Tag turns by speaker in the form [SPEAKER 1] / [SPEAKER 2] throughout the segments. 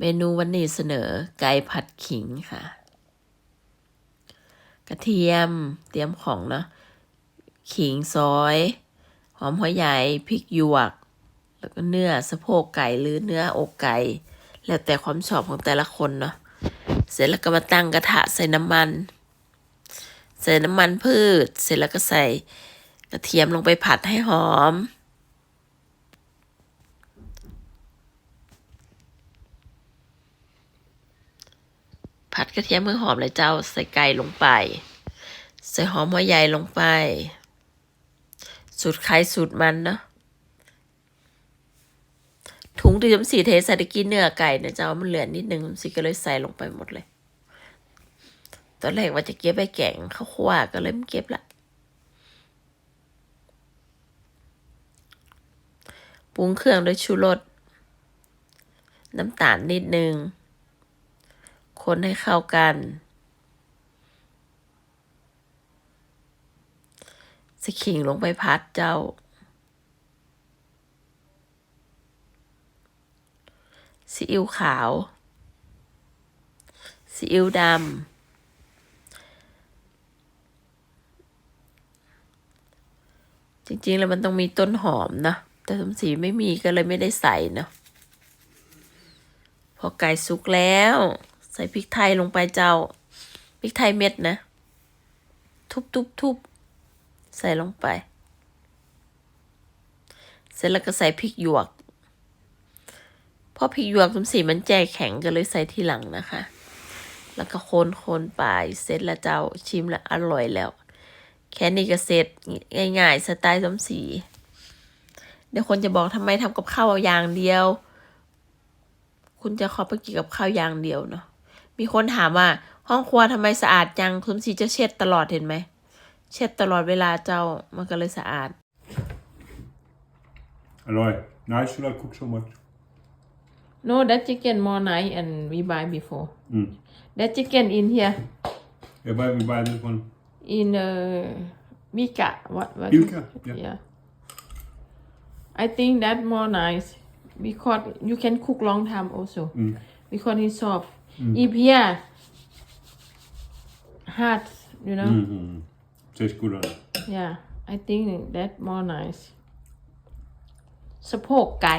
[SPEAKER 1] เมนูวันนี้เสนอไก่ผัดขิงค่ะ กระเทียมเตรียมของเนาะขิงซอย หอมหัวใหญ่พริกหยวก แล้วก็เนื้อสะโพกไก่หรือเนื้ออกไก่ แล้วแต่ความชอบของแต่ละคนเนาะเสร็จแล้วก็มาตั้งกระทะใส่น้ำมัน ใส่น้ำมันพืช เสร็จแล้วก็ใส่กระเทียมลงไปผัดให้หอม กระเทียมให้หอมเลยเจ้าใส่ไก่ลงไป ใส่หอมหัวใหญ่ลงไป สูตรใครสูตรมันเนาะถุงที่จำสีเทใส่ตะกี้เนื้อไก่เนี่ยเจ้ามันเหลือนิดนึงสีก็เลยใส่ลงไปหมดเลย ตอนแรกว่าจะเก็บไปแกงข้าวคั่วก็เลยไม่เก็บละปรุงเครื่องด้วยชูรสน้ำตาลนิดนึง คนให้เข้ากัน สขิงลงไปพัดเจ้า ซีอิ๊วขาว ซีอิ๊วดำ จริงๆ แล้วมันต้องมีต้นหอมนะ แต่สมศรีไม่มีก็เลยไม่ได้ใส่เนาะพอไก่สุกแล้ว ส่พริกไทยลงไปเจ้า พริกไทยเม็ดนะ ทุบทุบทุบใส่ลงไป เสร็จแล้วก็ใส่พริกหยวก เพราะพริกหยวกสมศรีมันแจแข็งก็เลยใส่ทีหลังนะคะ แล้วก็คนคนๆไป เสร็จแล้วเจ้าชิมแล้วอร่อยแล้ว แค่นี้ก็เสร็จง่ายๆสไตล์สมศรีเดี๋ยวคนจะบอกทำไมทำกับข้าวอย่างเดียว คุณจะขอไปกินกับข้าวอย่างเดียวเนาะ มีคนถามว่า ห้องครัวทำไมสะอาดจังสมศรีจะเช็ดตลอดเห็นไหม เช็ดตลอดเวลาเจ้ามันก็เลยสะอาด
[SPEAKER 2] Alloy. Nice, should I cook so much?
[SPEAKER 1] No that chicken more nice and we buy before
[SPEAKER 2] Mm.
[SPEAKER 1] that chicken in here
[SPEAKER 2] Yeah, but we buy this one.
[SPEAKER 1] in uh, Mika what what
[SPEAKER 2] Milka, yeah.
[SPEAKER 1] yeah I think that more nice because you can cook long time also
[SPEAKER 2] Mm.
[SPEAKER 1] because it's soft if here hard you know
[SPEAKER 2] Mm-hmm. Tastes good on it.
[SPEAKER 1] yeah I think that more nice สะโพกไก่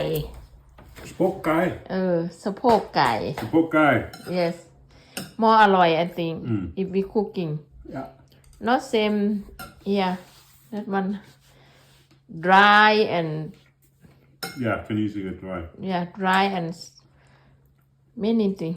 [SPEAKER 2] Spoke guy.
[SPEAKER 1] เออสะโพกไก่
[SPEAKER 2] Spoke guy.
[SPEAKER 1] yes more อร่อย I think
[SPEAKER 2] อืม
[SPEAKER 1] if we cooking
[SPEAKER 2] Yeah.
[SPEAKER 1] not same yeah that one dry and
[SPEAKER 2] Yeah, can easily get dry.
[SPEAKER 1] yeah dry and s- many thing